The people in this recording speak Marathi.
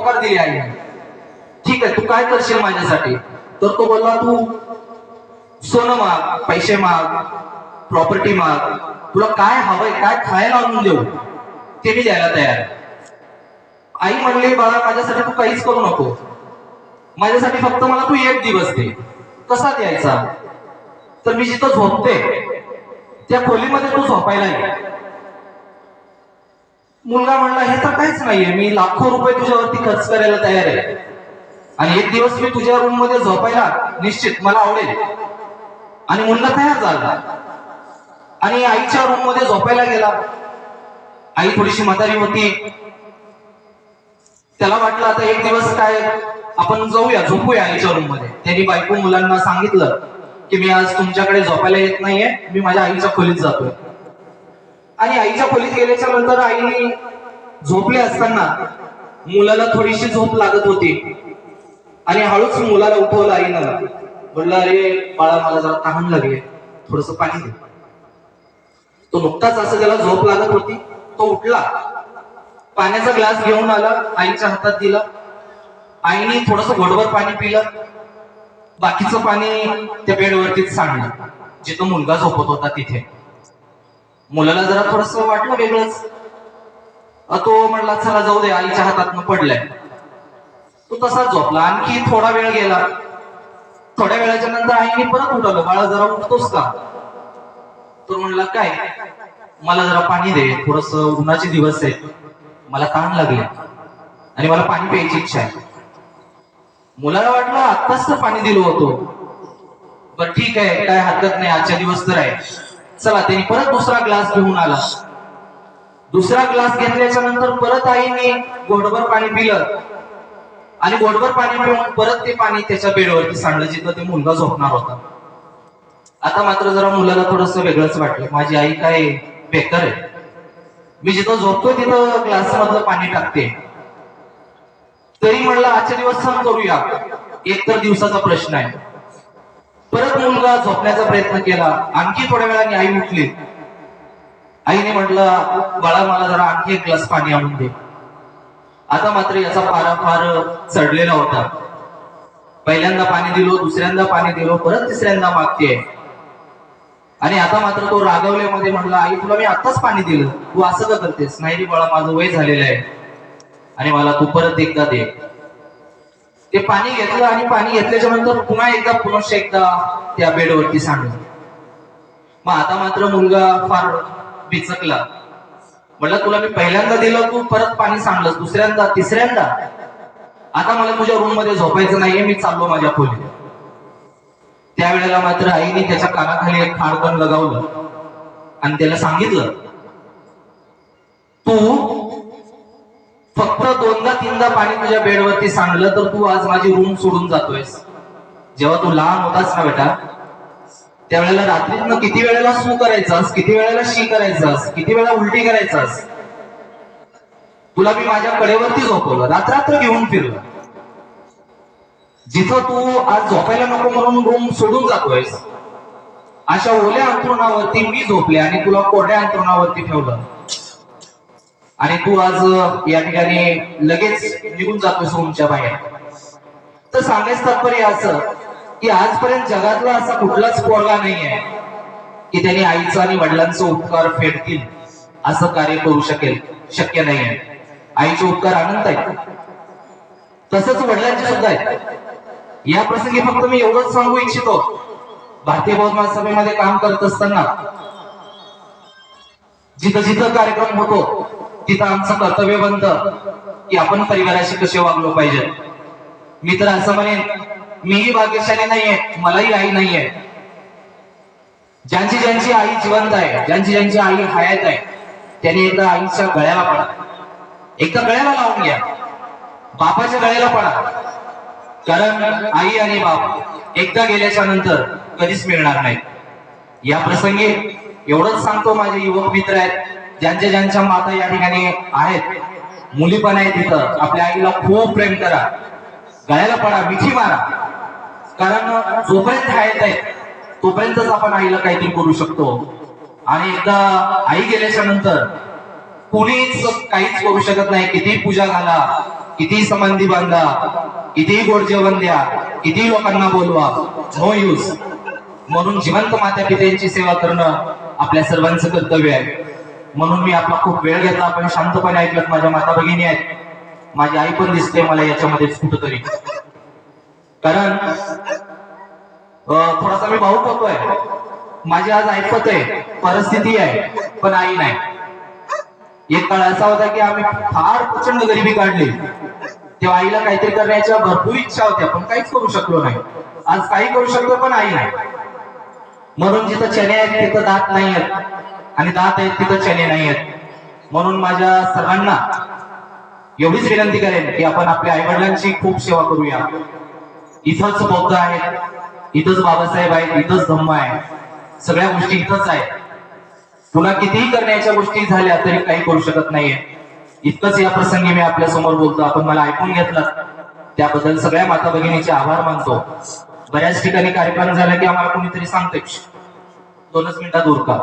ऑफर दिली आहे ठीक आहे तू काय करशील माझ्यासाठी? तर तो बोलला तू सोनं माग पैसे माग प्रॉपर्टी माग. तुला काय हवंय काय खायला आणून देऊ? ते मी द्यायला तयार आई म्हणली बाळा माझ्यासाठी तू काहीच करू नको. माझ्यासाठी फक्त मला तू एक दिवस दे. कसा द्यायचा? तर मी जिथं झोपते त्या खोलीमध्ये तू झोपायला ये मुलगा म्हणला हे तर काहीच नाहीये. मी लाखो रुपये तुझ्यावरती खर्च करायला तयार आहे. आणि एक दिवस मी तुझ्या रूममध्ये झोपायला निश्चित मला आवडेल. आणि मुलगा तयार झाला. आणि आईच्या रूममध्ये झोपायला गेला. आई थोडीशी म्हातारी होती. त्याला वाटलं आता एक दिवस काय आपण जाऊया झोपूया आईच्या रूममध्ये. त्यांनी बायको मुलांना सांगितलं की मी आज तुमच्याकडे झोपायला येत नाहीये. मी माझ्या आईच्या खोलीत जातोय. आणि आईच्या खोलीत गेल्याच्यानंतर आईने झोपले असताना मुलाला थोडीशी झोप लागत होती. आणि हळूच मुलाला उठवलं आईनं. म्हणलं अरे बाळा मला जरा तहान लागले थोडस पाणी दे. तो नुकताच असं त्याला झोप लागत होती तो उठला. पाण्याचा ग्लास घेऊन आला आईच्या हातात दिला. आईने थोडस घोडभर पाणी पिलं. बाकीचं पाणी त्या बेडवरतीच सांडलं जिथं मुलगा झोपत होता तिथे. मुलाला जरा थोडस वाटलं वेगळंच. अ, तो म्हणला चला जाऊ दे आईच्या हातातनं पडलाय. तो तसाच झोपला. आणखी थोडा वेळ गेला. थोड्या वेळाच्या नंतर आईने परत उठवलं. बाळा जरा उठतोस का? तो म्हणला काय? मला जरा पाणी दे. थोडस उन्हाचे दिवस आहे मला ताण लागले आणि मला पाणी प्यायची इच्छा आहे. मुलाला वाटलं आत्ताच तर पाणी दिलं होतं. बरं ठीक आहे. काय हरकत नाही. आजच्या दिवस तर आहे. चला त्यांनी परत दुसरा ग्लास घेऊन आला. दुसरा ग्लास घेतल्याच्या नंतर परत आईने गोडभर पाणी पिलं. आणि गोडभर पाणी पिऊन परत ते पाणी त्याच्या बेडवरती सांडलं जिथं ते मुलगा झोपणार होता. आता मात्र जरा मुलाला थोडस वेगळंच वाटलं. माझी आई काय बेकर आहे? मी जिथं झोपतोय तिथं ग्लास मधलं पाणी टाकते. तरी म्हणलं आजच्या दिवस सण करूया. एक तर दिवसाचा प्रश्न आहे. परत मुलगा झोपण्याचा प्रयत्न केला. आणखी थोड्या वेळाने आई उठली. आईने म्हटलं बाळा मला जरा आणखी एक ग्लास पाणी आणून दे. आता मात्र याचा पारा फार चढलेला होता. पहिल्यांदा पाणी दिलो दुसऱ्यांदा पाणी दिलो परत तिसऱ्यांदा मागते आणि आता मात्र तो रागवल्यामध्ये म्हटला आई तुला मी आताच पाणी दिलं. तू असं का करतेस? नाही रे बाळा माझं वय झालेलं आहे. आणि मला तू परत एकदा दे. ते पाणी घेतलं आणि पाणी घेतल्याच्या नंतर पुन्हा एकदा पुनश्च एकदा त्या बेडवरती सांडलं. मग आता मात्र मुलगा फार बिचकला. म्हटलं तुला मी पहिल्यांदा दिलं तू परत पाणी सांडलंस दुसऱ्यांदा तिसऱ्यांदा? आता मला तुझ्या रूममध्ये झोपायचं नाहीये मी चाललो माझ्या खोलीत. त्यावेळेला मात्र आईने त्याच्या कानाखाली एक खाडकण लगावलं आणि त्याला सांगितलं तू तीनदा पाणी तुझ्या बेडवरती सांडलं तर तू आज माझी रूम सोडून जातोयस. जेव्हा तू लहान होतास ना बेटा त्यावेळेला रात्रीतनं किती वेळेला सू करायचास किती वेळेला शी करायचास किती वेळा उलटी करायचास? तुला मी माझ्या कडेवरती झोपवलं रात्रात्र घेऊन फिरलं. जिथं तू आज झोपायला नको म्हणून रूम सोडून जातोयस अशा ओल्या अंतरुणावरती मी झोपले आणि तुला कोरड्या अंतरुणावरती ठेवलं. आणि तू आज या ठिकाणी लगेच निघून जातोस रूमच्या बाहेर. तर सांगायचं तात्पर्य असं की आजपर्यंत जगातला असा कुठलाच पोरगा नाहीये की त्यांनी आईचा आणि वडिलांचा उपकार फेडतील असं कार्य करू शकेल शक्य नाहीये. आईचे उपकार अनंत आहेत. तसंच वडिलांचे सुद्धा आहेत. या प्रसंगी फक्त मी एवढंच सांगू इच्छितो. भारतीय बौद्ध महासभेमध्ये काम करत असताना जिथं जिथं कार्यक्रम होतो तिथं आमचं कर्तव्य बनतं की आपण परिवाराशी कसे वागलो पाहिजे. मी तर असं म्हणेन मीही भाग्यशाली नाहीये मलाही आई नाहीये. ज्यांची ज्यांची आई जिवंत आहे ज्यांची ज्यांची आई हयात आहे त्यांनी एकदा आईच्या गळ्याला पडा. एकदा गळ्याला लावून घ्या. बापाच्या गळ्याला पडा. कारण आई आणि बाप एकदा गेल्याच्यानंतर कधीच मिळणार नाही या प्रसंगी एवढंच सांगतो माझे युवक मित्र आहेत ज्यांच्या ज्यांच्या माता या ठिकाणी आहेत. मुली पण आहेत तिथं आपल्या आईला खूप प्रेम करा. गळ्याला पडा मिठी मारा. कारण जोपर्यंत आहेत आहे तोपर्यंतच आपण आईला काहीतरी करू शकतो. आणि एकदा आई गेल्याच्यानंतर कुणीच काहीच करू शकत नाही. किती पूजा घाला किती संबंधी बांधा किती गोड जेवण द्या किती लोकांना बोलवा नो यूज म्हणून जिवंत माता पित्यांची सेवा करणं आपल्या सर्वांचं कर्तव्य आहे. म्हणून मी आपला खूप वेळ घेतला. आपण शांतपणे ऐकलं. माझ्या माता भगिनी आहेत. माझी आई पण दिसते मला याच्यामध्येच कुठंतरी. कारण थोडासा मी भाऊक होतोय. माझी आज ऐकत आहे. परिस्थिती आहे. पण आई नाही. एक काळ असा होता की आम्ही फार प्रचंड गरिबी काढली. तेव्हा आईला काहीतरी करण्याच्या भरपूर इच्छा होत्या. पण काहीच करू शकलो नाही. आज काही करू शकतो पण आई नाही. म्हणून जिथं चणे आहेत तिथं दात नाही आहेत. आणि दात आहेत तिथं चणे नाही आहेत. म्हणून माझ्या सर्वांना एवढीच विनंती करेन की आपण आपल्या आई वडिलांची खूप सेवा करूया. इथंच बौद्ध आहेत इथंच बाबासाहेब आहेत इथंच धम्म आहे. सगळ्या गोष्टी इथंच आहेत. पुन्हा कितीही करण्याच्या गोष्टी झाल्या तरी काही करू शकत नाहीये. इतकंच या प्रसंगी मी आपल्यासमोर बोलतो. आपण मला ऐकून घेतलं. त्याबद्दल सगळ्या माता भगिनीचे आभार मानतो. बऱ्याच ठिकाणी कार्यक्रम झाला की आम्हाला कोणीतरी सांगते दोनच मिनिटात उरका